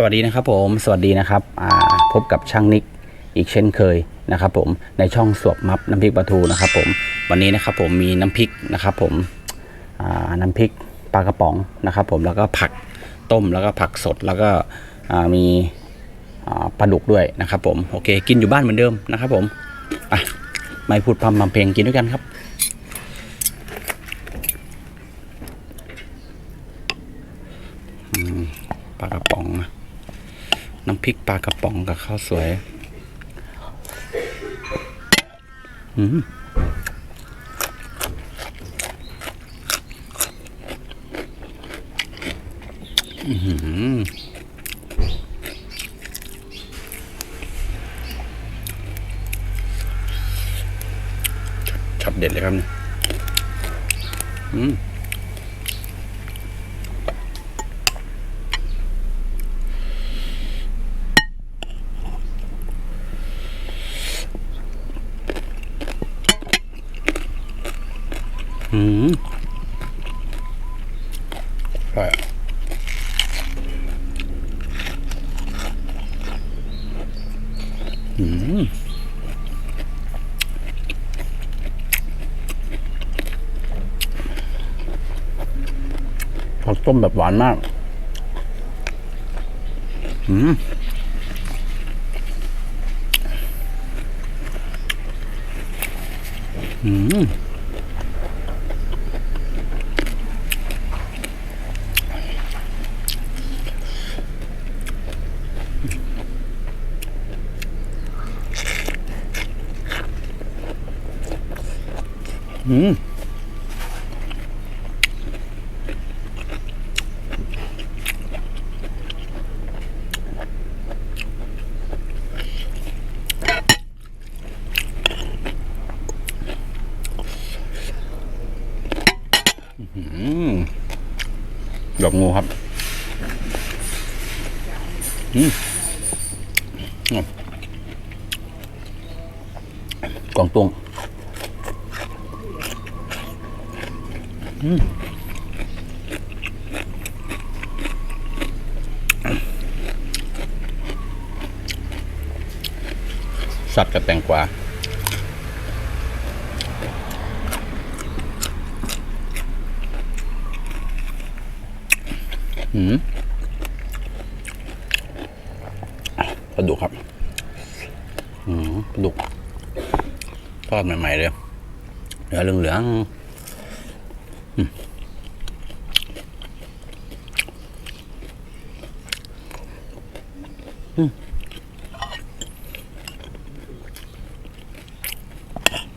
สวัสดีนะครับผมสวัสดีนะครับพบกับช่างนิกอีกเช่นเคยนะครับ ผมในช่องสวบมับน้ำพริกปลาทูนะครับ ผมวันนี้นะครับผมมีน้ำพริกนะครับ ผมน้ำพริกปลากระป๋องนะครับ ผมแล้วก็ผักต้มแล้วก็ผักสดแล้วก็มีปลาดุกด้วยนะครับ ผมโอเค กินอยู่บ้านเหมือนเดิมนะครับ ผมไม่พูดพร่ำทำเพลงกินด้วยกันครับ ปลากระป๋องนะน้ำพ ริกปลากระป๋องกับข้าวสวย อืมอื้อหือช็อตเด็ดเลยครับเนี่ยอืม ผักต้มแบบหวานมาก อืม อืม อืมอืมดอกงูครับ อืมอืมกวางตุ้ง สัตว์กับแตงกวาหืมปลาดุกครับหืมปลาดุกทอดใหม่ๆเลยเนื้อเหลืองๆ อืม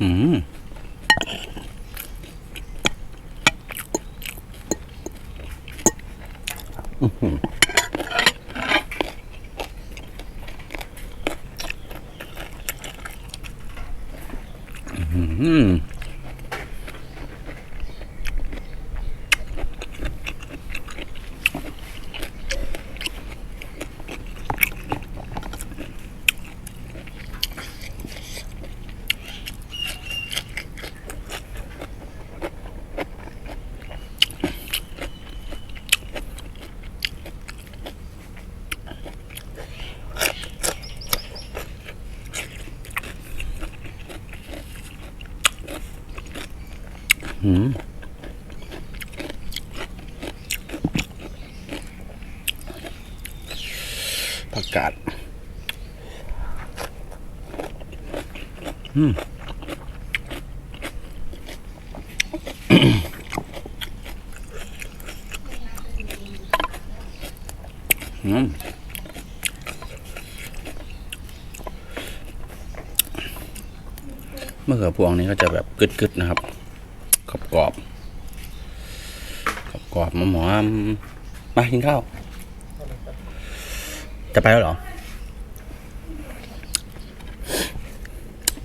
อืมอืม ผักกาดอืมอืมมะเขือพวงนี้ก็จะแบบกึดๆนะครับ กรอบกรอบกรอบกรอบๆหมอมากินข้าว จะไปแล้วเหรอ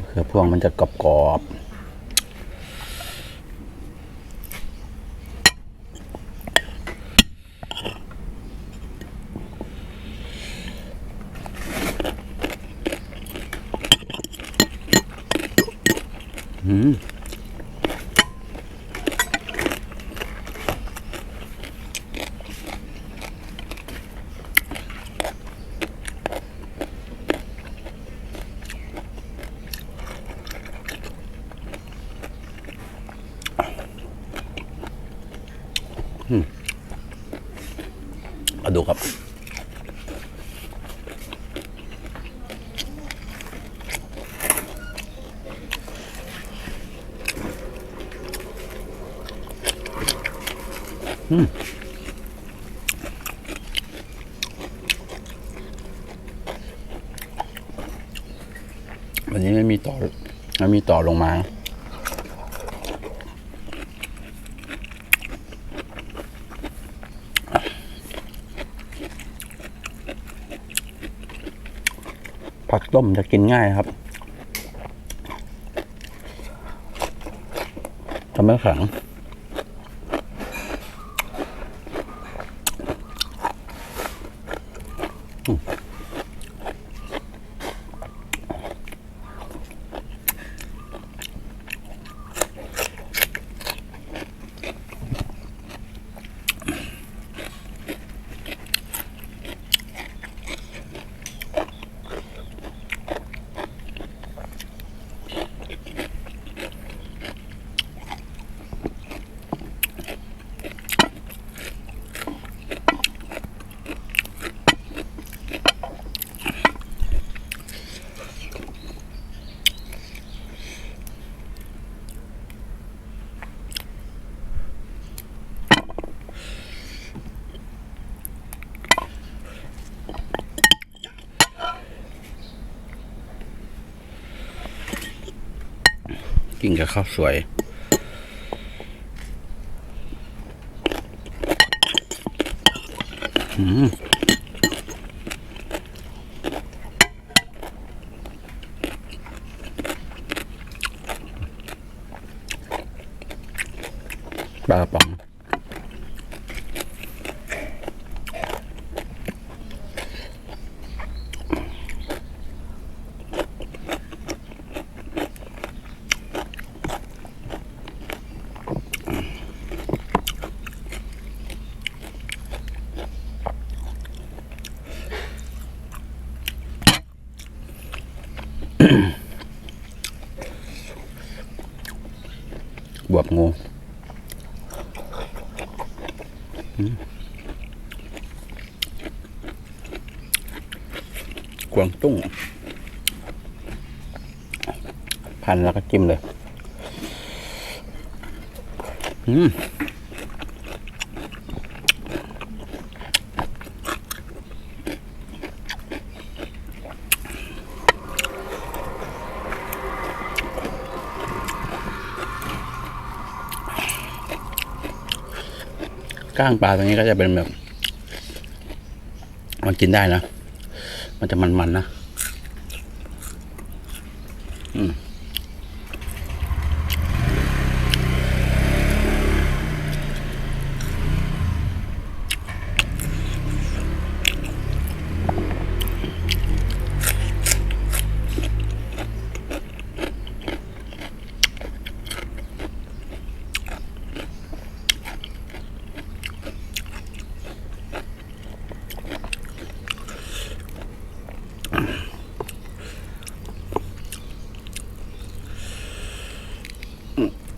เขือพวงมันจะกรอบกรอบอืม วันนี้ไม่มีต่อไม่มีต่อลงมาผักต้มจะกินง่ายครับจะไม่แข็ง กินกับข้าวสวย อืมปลากระป๋อง บวบงูอืม กวางตุ้งพันแล้วก็จิ้มเลย อืมก้างปลาตรงนี้ก็จะเป็นแบบ มันกินได้นะ มันจะมันๆนะ อืม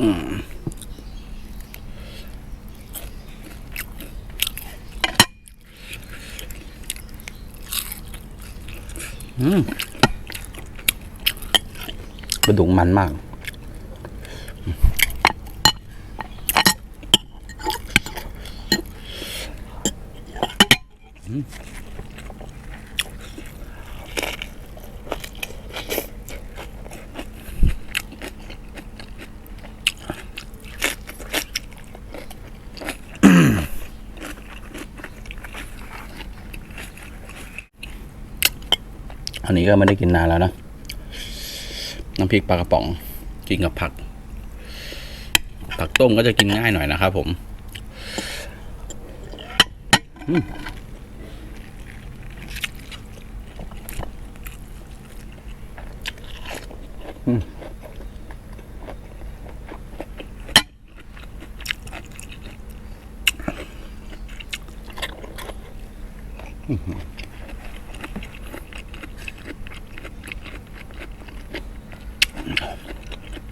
อืมกระดูกมันมาก อันนี้ก็ไม่ได้กินนานแล้วนะ น้ำพริกปลากระป๋องกินกับผัก ผักต้มก็จะกินง่ายหน่อยนะครับผมอืม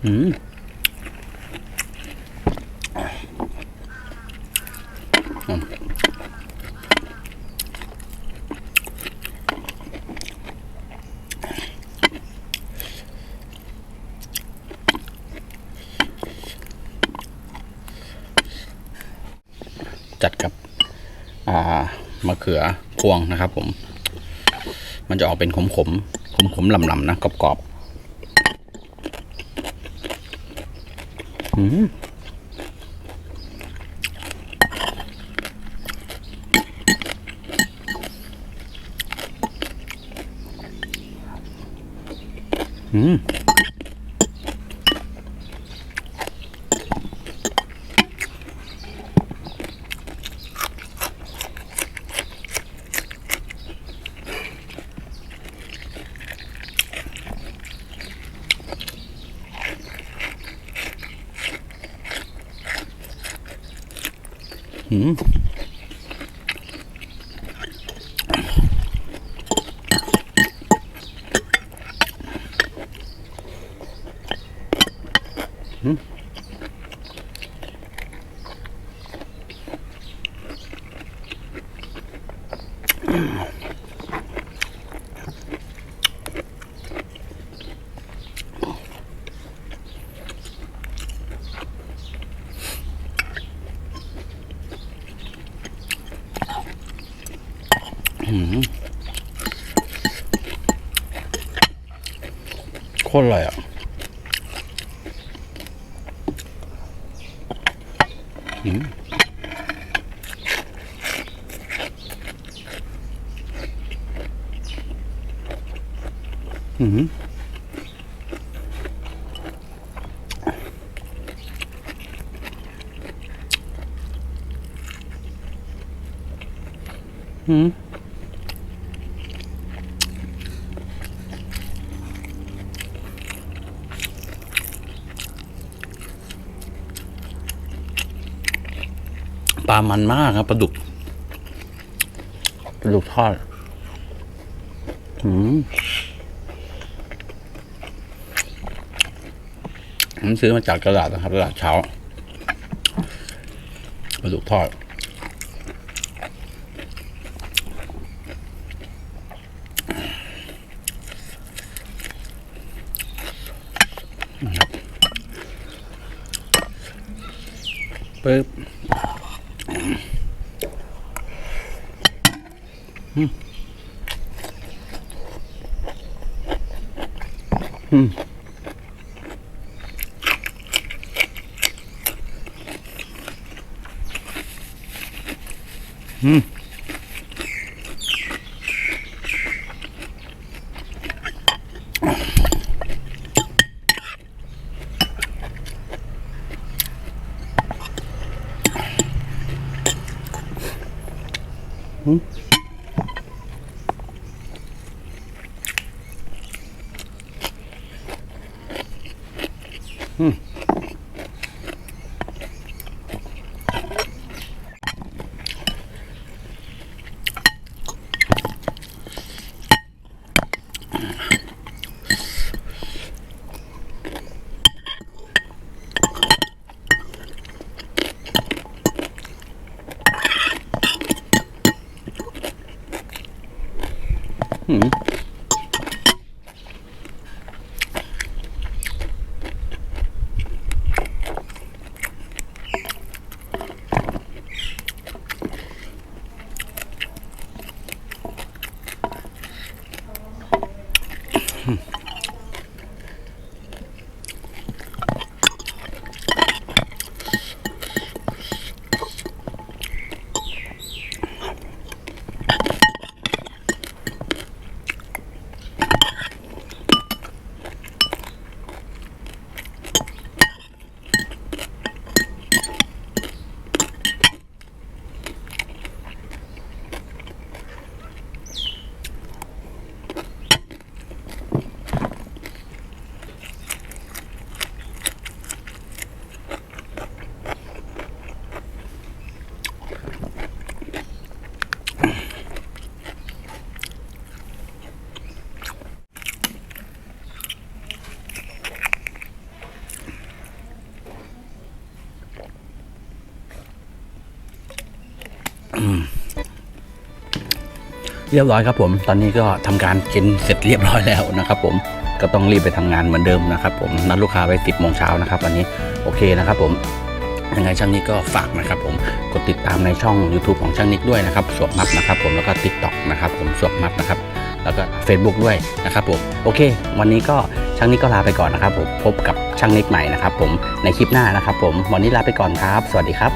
จัดกับมะเขือควงนะครับผม มันจะออกเป็นขมขมขมขมลำลำนะกรอบๆ Mm. โคตรอร่อยอะอืมอืม ปลามันมากครับปลาดุกปลาดุกทอดอืมผมซื้อมาจากตลาดนะครับตลาดเช้าปลาดุกทอดปึ๊บ Mm. เรียบร้อยครับผม ตอนนี้ก็ทำการเช็นเสร็จเรียบร้อยแล้วนะครับผม ก็ต้องรีบไปทำงานเหมือนเดิมนะครับผม นัดลูกค้าไว้สิบโมงเช้านะครับวันนี้ โอเคนะครับผมยังไงช่างนิกก็ฝากนะครับผม กดติดตามในช่อง YouTube ของช่างนิกด้วยนะครับ สวบมับนะครับผม แล้วก็ t ิ k t o k นะครับผม สวบมับนะครับ แล้วก็ Facebook ด้วยนะครับผม โอเค วันนี้ก็ช่างนิกก็ลาไปก่อนนะครับผม พบกับช่างนิกใหม่นะครับผม ในคลิปหน้านะครับผม วันนี้ลาไปก่อนครับ สวัสดีครับ